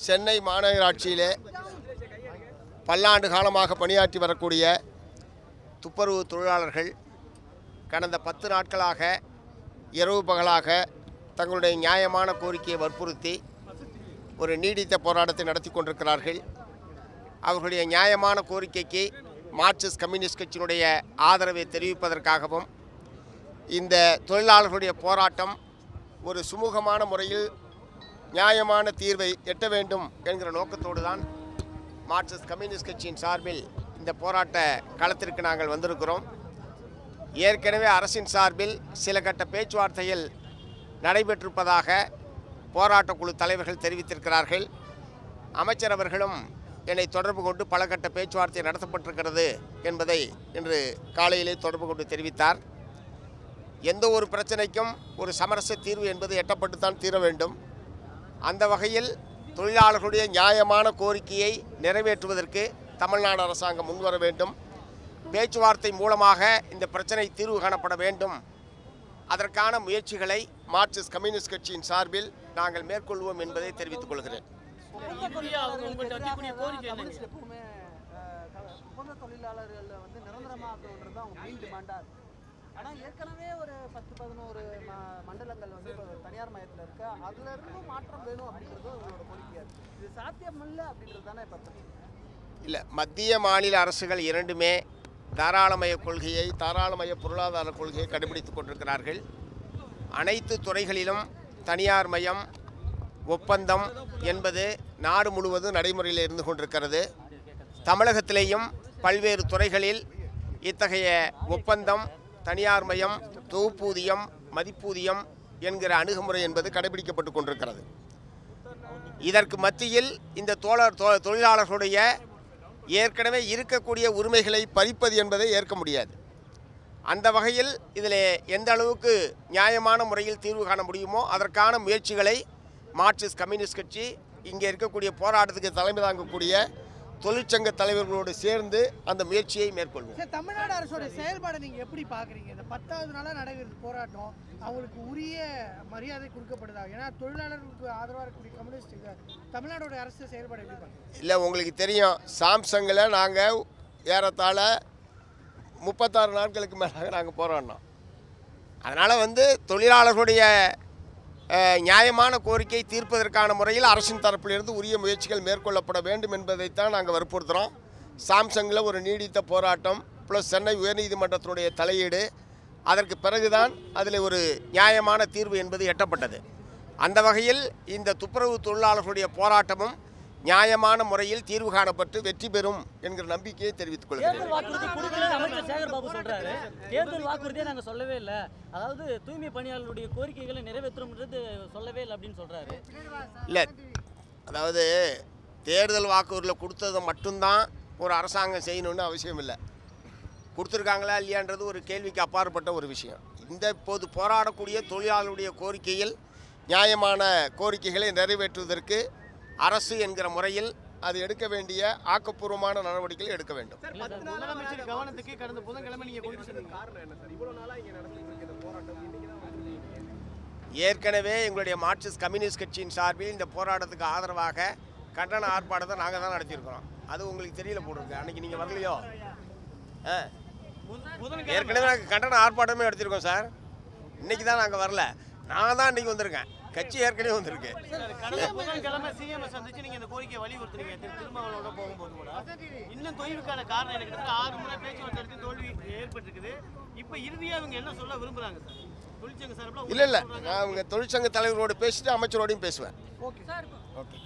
சென்னை மாநகராட்சியிலே பல்லாண்டு காலமாக பணியாற்றி வரக்கூடிய துப்புரவு தொழிலாளர்கள் கடந்த பத்து நாட்களாக இரவு பகலாக தங்களுடைய நியாயமான கோரிக்கையை வற்புறுத்தி ஒரு நீடித்த போராட்டத்தை நடத்தி கொண்டிருக்கிறார்கள். அவர்களுடைய நியாயமான கோரிக்கைக்கு மார்க்சிஸ்ட் கம்யூனிஸ்ட் கட்சியினுடைய ஆதரவை தெரிவிப்பதற்காகவும் இந்த தொழிலாளர்களுடைய போராட்டம் ஒரு சுமூகமான முறையில் நியாயமான தீர்வை எட்ட வேண்டும் என்கிற நோக்கத்தோடு தான் மார்க்சிஸ்ட் கம்யூனிஸ்ட் கட்சியின் சார்பில் இந்த போராட்ட களத்திற்கு நாங்கள் வந்திருக்கிறோம். ஏற்கனவே அரசின் சார்பில் சில கட்ட பேச்சுவார்த்தைகள் நடைபெற்றிருப்பதாக போராட்டக் குழு தலைவர்கள் தெரிவித்திருக்கிறார்கள். அமைச்சரவர்களும் என்னை தொடர்பு கொண்டு பல கட்ட பேச்சுவார்த்தை நடத்தப்பட்டிருக்கிறது என்பதை இன்று காலையிலே தொடர்பு கொண்டு தெரிவித்தார். எந்த ஒரு பிரச்சனைக்கும் ஒரு சமரச தீர்வு என்பது எட்டப்பட்டு தான் தீர வேண்டும். அந்த வகையில் தொழிலாளர்களுடைய நியாயமான கோரிக்கையை நிறைவேற்றுவதற்கு தமிழ்நாடு அரசாங்கம் முன்வர வேண்டும். பேச்சுவார்த்தை மூலமாக இந்த பிரச்சனை தீர்வு காணப்பட வேண்டும். அதற்கான முயற்சிகளை மார்க்சிஸ்ட் கம்யூனிஸ்ட் கட்சியின் சார்பில் நாங்கள் மேற்கொள்வோம் என்பதை தெரிவித்துக் கொள்கிறேன். தொழிலாளர்களை வந்து நிரந்தரமாக்குன்றது தான் அவங்க மெயின் டிமாண்டாக இருக்கு. ஆனால் ஏற்கனவே ஒரு பத்து பதினோரு ம மண்டலங்கள் வந்து இப்போ தனியார் மையத்தில் இருக்கு. அதுல இருந்தும் மாற்றம் வேணும் அப்படின்றது அவங்களோட கோரிக்கையாக இருக்கு. இது சாத்தியம் இல்லை அப்படின்றது தானே இப்போ இல்லை மத்திய மாநில அரசுகள் இரண்டுமே தாராளமய கொள்கையை தாராளமய பொருளாதார கொள்கையை கடைபிடித்துக் கொண்டிருக்கிறார்கள். அனைத்து துறைகளிலும் தனியார் மயம் ஒப்பந்தம் என்பது நாடு முழுவதும் நடைமுறையில் இருந்து கொண்டிருக்கிறது. தமிழகத்திலேயும் பல்வேறு துறைகளில் இத்தகைய ஒப்பந்தம் தனியார் மயம் தொகுப்பூதியம் மதிப்பூதியம் என்கிற அணுகுமுறை என்பது கடைபிடிக்கப்பட்டு கொண்டிருக்கிறது. இதற்கு மத்தியில் இந்த தோழர் தொ- தொழிலாளர்களுடைய ஏற்கனவே இருக்கக்கூடிய உரிமைகளை பறிப்பது என்பதை ஏற்க முடியாது. அந்த வகையில் இதில் எந்த அளவுக்கு நியாயமான முறையில் தீர்வு காண முடியுமோ அதற்கான முயற்சிகளை மார்க்சிஸ்ட் கம்யூனிஸ்ட் கட்சி இங்கே இருக்கக்கூடிய போராட்டத்துக்கு தலைமை தாங்கக்கூடிய தொழிற்சங்க தலைவர்களோடு சேர்ந்து அந்த முயற்சியை மேற்கொள்வோம். சார் தமிழ்நாடு அரசோட செயல்பாடை நீங்க எப்படி பாக்குறீங்க? இந்த பத்தாவது நாளா நடைபெறுது போராட்டம். அவங்களுக்கு உரிய மரியாதை கொடுக்கப்படுதா? ஏன்னா தொழிலாளர்களுக்கு ஆதரவா இருக்கக்கூடிய கம்யூனிஸ்ட் தமிழ்நாடோட அரசு செயல்பாடு எப்படி இல்லை உங்களுக்கு தெரியும் சாம்சங்கில் நாங்கள் ஏறத்தாழ முப்பத்தாறு நாட்களுக்கு மேலாக நாங்கள் போராடினோம். அதனால் வந்து தொழிலாளர்களுடைய நியாயமான கோரிக்கை தீர்ப்பதற்கான முறையில் அரசின் தரப்பிலிருந்து உரிய முயற்சிகள் மேற்கொள்ளப்பட வேண்டும் என்பதைத்தான் நாங்கள் வற்புறுத்துகிறோம் சாம்சங்கில் ஒரு நீடித்த போராட்டம் ப்ளஸ் சென்னை உயர்நீதிமன்றத்தினுடைய தலையீடு. அதற்கு பிறகுதான் அதில் ஒரு நியாயமான தீர்வு என்பது எட்டப்பட்டது. அந்த வகையில் இந்த துப்புரவு தொழிலாளர்களுடைய போராட்டமும் நியாயமான முறையில் தீர்வு காணப்பட்டு வெற்றி பெறும் என்கிற நம்பிக்கையை தெரிவித்துக் கொள்கிறேன். சொல்லவே இல்லை. அதாவது தூய்மை பணியாளர்களுடைய கோரிக்கைகளை நிறைவேற்றும்ன்றது சொல்லவே இல்லை அப்படின்னு சொல்றாரு. இல்லை. அதாவது தேர்தல் வாக்குறுதியில் கொடுத்ததை மட்டும்தான் ஒரு அரசாங்கம் செய்யணும்னு அவசியம் இல்லை. கொடுத்துருக்காங்களா இல்லையான்றது ஒரு கேள்விக்கு அப்பாற்பட்ட ஒரு விஷயம். இந்த இப்போது போராடக்கூடிய தொழிலாளருடைய கோரிக்கையில் நியாயமான கோரிக்கைகளை நிறைவேற்றுவதற்கு அரசு என்கிற முறையில் அது எடுக்க வேண்டிய ஆக்கப்பூர்வமான நடவடிக்கைகளை எடுக்க வேண்டும். ஏற்கனவே எங்களுடைய மார்க்சிஸ்ட் கம்யூனிஸ்ட் கட்சியின் சார்பில் இந்த போராட்டத்துக்கு ஆதரவாக கண்டன ஆர்ப்பாட்டத்தை நாங்கள் தான் நடத்தியிருக்கிறோம். அது உங்களுக்கு தெரியல போட்டிருக்கு. அன்னைக்கு நீங்கள் வரலையோ? ஏற்கனவே நாங்கள் கண்டன ஆர்ப்பாட்டமே நடத்தியிருக்கோம் சார். இன்னைக்கு தான் நாங்கள் வரல. நான் தான் இன்னைக்கு வந்திருக்கேன். கட்சி ஏற்கனவே வந்திருக்கு. கடந்த புதன்கிழமை சிஎம் சந்திச்சு நீங்க இந்த கோரிக்கையை வலியுறுத்துறீங்க திரு திருமாவளவோட போகும்போது கூட இன்னும் தொய்வுக்கான காரணம் எனக்கு ஆறு முறை பேச்சுவார்த்தை நடத்தி தோல்வி ஏற்பட்டிருக்குது இப்போ இறுதியா இவங்க என்ன சொல்ல விரும்புறாங்க சார் தொழிற்சங்க சார்பில் இல்லை இல்லை. நான் அவங்க தொழிற்சங்க தலைவரோடு பேசிட்டு அமைச்சரோடையும் பேசுவேன். ஓகே. ஓகே.